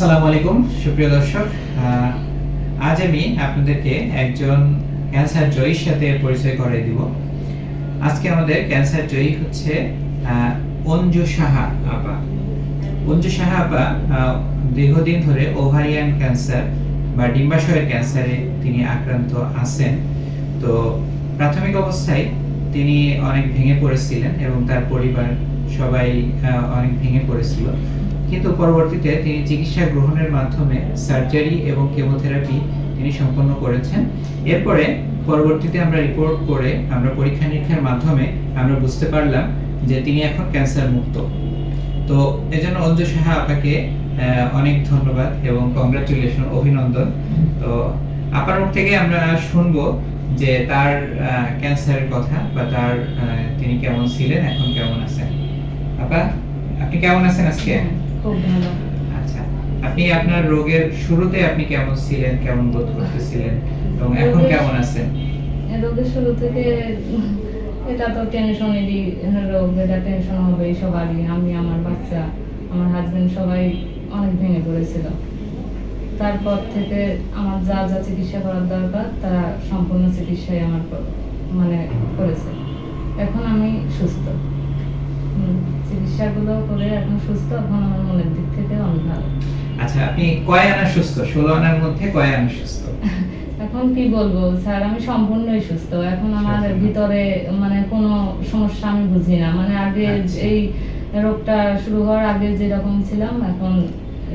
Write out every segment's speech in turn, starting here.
আসসালামু আলাইকুম, সুপ্রিয় দর্শক। আজ আমি আপনাদেরকে একজন ক্যান্সার জয়ীর সাথে পরিচয় করিয়ে দিব। আজকে আমাদের ক্যান্সার জয়ী হচ্ছে অঞ্জু সাহা আপা। অঞ্জু সাহা আপা দীর্ঘদিন ধরে ওভারিয়ান ক্যান্সার বা ডিম্বাশয়ের ক্যান্সারে তিনি আক্রান্ত আছেন। তো প্রাথমিক অবস্থায় তিনি অনেক ভেঙে পড়েছিলেন এবং তার পরিবার সবাই অনেক ভেঙে পড়েছিল। কিন্তু পরবর্তীতে তিনি চিকিৎসা গ্রহণের মাধ্যমে সার্জারি এবং কেমোথেরাপি তিনি সম্পন্ন করেছেন। এরপরে পরবর্তীতে আমরা রিপোর্ট করে আমরা পরীক্ষা নিরীক্ষার মাধ্যমে আমরা বুঝতে পারলাম যে তিনি এখন ক্যান্সার মুক্ত। তো এজন্য অঞ্জু সাহা আহ, অনেক ধন্যবাদ এবং কংগ্রাচুলেশন অভিনন্দন। তো আপার মুখ থেকে আমরা শুনব যে তার ক্যান্সারের কথা বা তার তিনি কেমন ছিলেন এখন কেমন আছেন। আপা আপনি কেমন আছেন আজকে? খুব ভালো। আচ্ছা আপনি আপনার রোগের শুরুতে আপনি কেমন ছিলেন কেমন বোধ করতেছিলেন এবং এখন কেমন আছেন? রোগের শুরু থেকে এটা তো টেনশনেরই রোগ এটা টেনশন হবে সবারই। আমি আমার বাচ্চা আমার হাজবেন্ড সবাই অনেক ভেঙে পড়েছিল। তারপর থেকে আমার যা যা চিকিৎসা করার দরকার তারা সম্পূর্ণ চিকিৎসাই আমার মানে করেছে। এখন আমি সুস্থ। চিকিৎসাগুলো করে এখন সুস্থ এখন আমার মনের দিক থেকে অনেক ভালো আচ্ছা আপনি কয় আনা সুস্থ? ষোলো আনার মধ্যে কয় আনা সুস্থ? এখন কি বলব স্যার আমি সম্পূর্ণই সুস্থ। এখন আমার ভিতরে মানে কোনো সমস্যা আমি বুঝি না। মানে আগে আচ্ছা। এই রোগটা শুরু হওয়ার আগে যেরকম ছিলাম এখন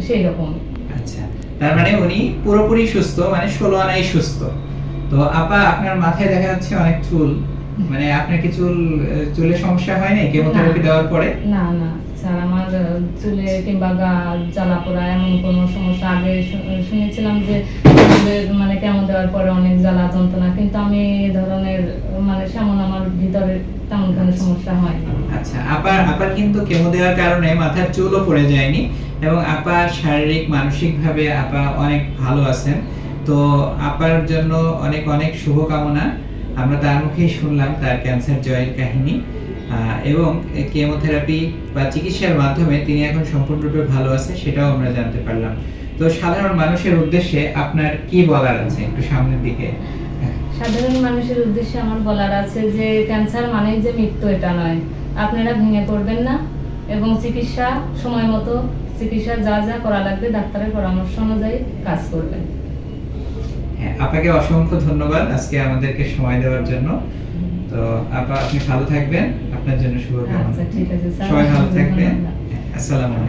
সেই রকম আচ্ছা। তার মানে উনি পুরোপুরি সুস্থ মানে ষোলো আনাই সুস্থ। তো আপা আপনার মাথায় দেখা যাচ্ছে অনেক চুল। মানে আপনার কি চুল চুলের সমস্যা হয় না। কেমোথেরাপি দেওয়ার পরে? না না। স্যার আমার চুলে কিংবা গা জ্বালা পোড়া এমন কোনো সমস্যা। আগে শুনেছিলাম যে মানে কেমন দেওয়ার পরে অনেক জ্বালা যন্ত্রণা। কিন্তু আমি এই ধরনের মানে সেমন আমার ভিতরে তেমন কোনো সমস্যা হয় আচ্ছা আপার আপার কিন্তু কেমো দেওয়ার কারণে মাথার চুলও পড়ে যায়নি এবং আপা শারীরিক মানসিক ভাবে আপা অনেক ভালো আছেন। তো আপার জন্য অনেক অনেক শুভকামনা। আমরা তার মুখেই শুনলাম তার ক্যান্সার জয়ের কাহিনী এবং কেমোথেরাপি বা চিকিৎসার মাধ্যমে তিনি এখন সম্পূর্ণরূপে ভালো আছে, সেটাও আমরা জানতে পারলাম। তো সাধারণ মানুষের উদ্দেশ্যে আপনার কি বলার আছে একটু সামনের দিকে? সাধারণ মানুষের উদ্দেশ্যে আমার বলার আছে যে ক্যান্সার মানেই যে মৃত্যু, এটা নয়। আপনারা ভেঙে পড়বেন না, এবং চিকিৎসা সময় মতো, চিকিৎসা যা যা করা লাগবে, ডাক্তারের পরামর্শ অনুযায়ী কাজ করবেন। আপনাকে অসংখ্য ধন্যবাদ আজকে আমাদেরকে সময় দেওয়ার জন্য। তো আপা আপনি ভালো থাকবেন। আপনার জন্য শুভকামনা। আচ্ছা সবাই ভালো থাকবেন। আসসালামু আলাইকুম।